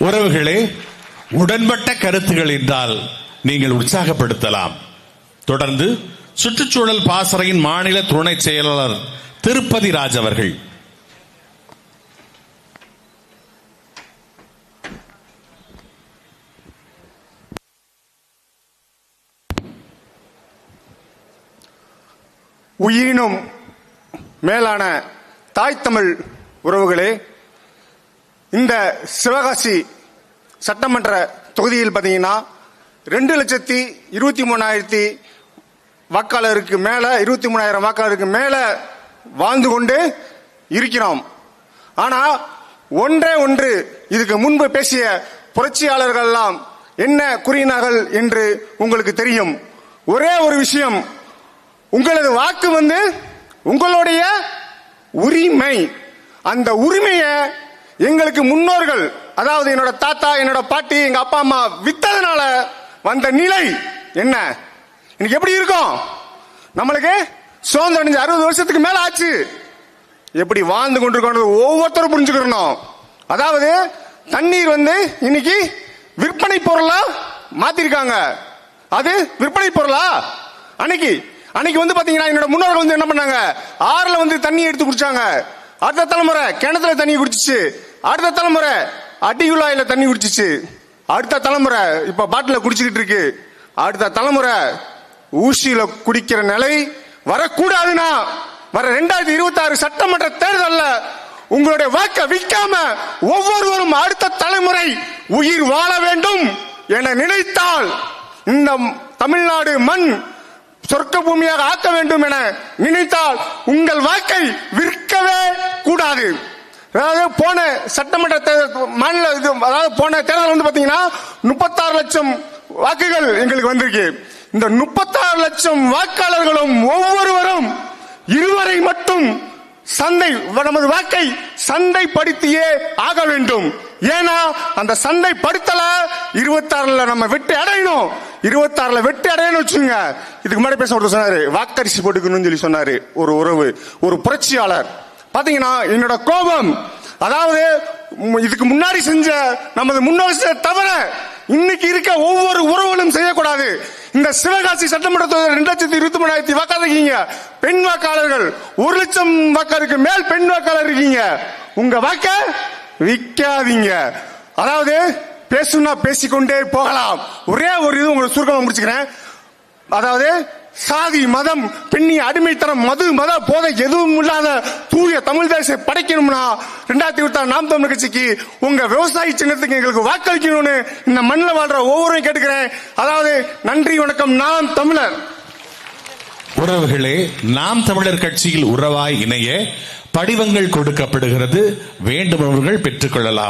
உறவுகளே உடன்பட்ட கருத்துகள் என்றால் நீங்கள் உற்சாகப்படுத்தலாம். தொடர்ந்து சுற்றுச்சூழல் பாசறையின் மாநில துணை செயலாளர் திருப்பதி ராஜ் அவர்கள். உயிரினும் மேலான தாய் தமிழ் உறவுகளே இந்த சிவகாசி சட்டமன்ற தொகுதியில் பார்த்தீங்கன்னா ரெண்டு லட்சத்தி இருபத்தி மூணாயிரத்தி வாக்காளருக்கு மேலே இருபத்தி மூணாயிரம் வாக்காளருக்கு மேலே வாழ்ந்து கொண்டு இருக்கிறோம். ஆனால் ஒன்றே ஒன்று இதுக்கு முன்பு பேசிய புரட்சியாளர்கள்லாம் என்ன கூறினார்கள் என்று உங்களுக்கு தெரியும். ஒரே ஒரு விஷயம் உங்களது வாக்கு வந்து உங்களுடைய உரிமை. அந்த உரிமையை எங்களுக்கு முன்னோர்கள் அதாவது என்னோட தாத்தா என்னோட பாட்டி எங்க அப்பா அம்மா வித்ததுனால வந்த நிலை என்ன? இன்னைக்கு எப்படி இருக்கும்? நம்மளுக்கு சுதந்திரம் அடைஞ்சு அறுபது வருஷத்துக்கு மேல ஆச்சு. எப்படி வாழ்ந்து கொண்டிருக்கோம் ஒவ்வொருத்தரும் புரிஞ்சுக்கிறணும். அதாவது தண்ணீர் வந்து இன்னைக்கு விற்பனை பொருளா மாத்திருக்காங்க. அது விற்பனை பொருளா? அன்னைக்கு அன்னைக்கு வந்து பாத்தீங்கன்னா என்னோட முன்னோர்கள் வந்து என்ன பண்ணாங்க? ஆறுல வந்து தண்ணி எடுத்து குடிச்சாங்க. அடுத்த தலைமுறை கிணத்துல தண்ணி குடிச்சிச்சு. அடுத்த தலைமுறை அடி குழாயில தண்ணி குடிச்சிச்சு. அடுத்த தலைமுறை இப்ப பாட்டில குடிச்சுக்கிட்டு இருக்கு. அடுத்த தலைமுறை ஊசியில குடிக்கிற நிலை வரக்கூடாதுன்னா வர ரெண்டாயிரத்தி இருபத்தி ஆறு சட்டமன்ற தேர்தல்ல உங்களுடைய வாக்க விற்காம ஒவ்வொருவரும் அடுத்த தலைமுறை உயிர் வாழ வேண்டும் என நினைத்தால் இந்த தமிழ்நாடு மண் சொர்க்க பூமியாக ஆக்க வேண்டும் என நினைத்தால் உங்கள் வாக்கை விற்கவே கூடாது. அதாவது போன சட்டமன்ற தேர்தல் மாநில இது அதாவது போன தேர்தல் வந்து பாத்தீங்கன்னா முப்பத்தாறு லட்சம் வாக்குகள் எங்களுக்கு வந்திருக்கு. இந்த முப்பத்தாறு லட்சம் வாக்காளர்களும் ஒவ்வொருவரும் இருவரை மட்டும் சந்தை நமது வாக்கை சந்தைப்படுத்தியே ஆக வேண்டும். ஏன்னா அந்த சந்தை படுத்தல இருபத்தாறுல நம்ம வெட்டி அடையணும். இருபத்தாறுல வெட்டி அடையணும் வச்சுங்க இதுக்கு முன்னாடி பேச ஒருத்தர் சொன்னாரு வாக்கரிசி போட்டுக்கணும்னு சொல்லி சொன்னாரு ஒரு உறவு ஒரு புரட்சியாளர். பாத்தீங்கன்னா என்னோட கோபம் அதாவது இதுக்கு முன்னாடி செஞ்ச நமது முன்னோர் தவிர இன்னைக்கு இருக்க ஒவ்வொரு உறவுகளும் செய்யக்கூடாது. இந்த சிவகாசி சட்டமன்ற தொகுதியில் ரெண்டு லட்சத்தி இருபத்தி மூணாயிரத்தி வாக்காளர் இருக்கீங்க. பெண் வாக்காளர்கள் ஒரு லட்சம் வாக்காளருக்கு மேல் பெண் வாக்காளர் இருக்கீங்க. உங்க வாக்க விற்காதீங்க. அதாவது பேசுனா பேசிக்கொண்டே போகலாம். ஒரே ஒரு இது உங்களுக்கு சுருக்கமா முடிச்சுக்கிறேன். அதாவது சாதி மதம் பெண்ணி அடிமைத்தனம் மது மத போதை எதுவும் இல்லாத தூய தமிழ் தேசத்தை படைக்கணும்னா ரெண்டாயிரத்தி இருபத்தி ஆறு நாம் தமிழ் கட்சிக்கு உங்க விவசாயி சின்னத்துக்கு எங்களுக்கு வாக்களிக்கணும்னு இந்த மண்ணில் வாழ்ற ஒவ்வொருவரையும் கேட்டுக்கிறேன். அதாவது நன்றி வணக்கம். நாம் தமிழர். உறவுகளே நாம் தமிழர் கட்சியில் உறவாய் இணைய படிவங்கள் கொடுக்கப்படுகிறது. வேண்டுபவர்கள் பெற்றுக்கொள்ளலாம்.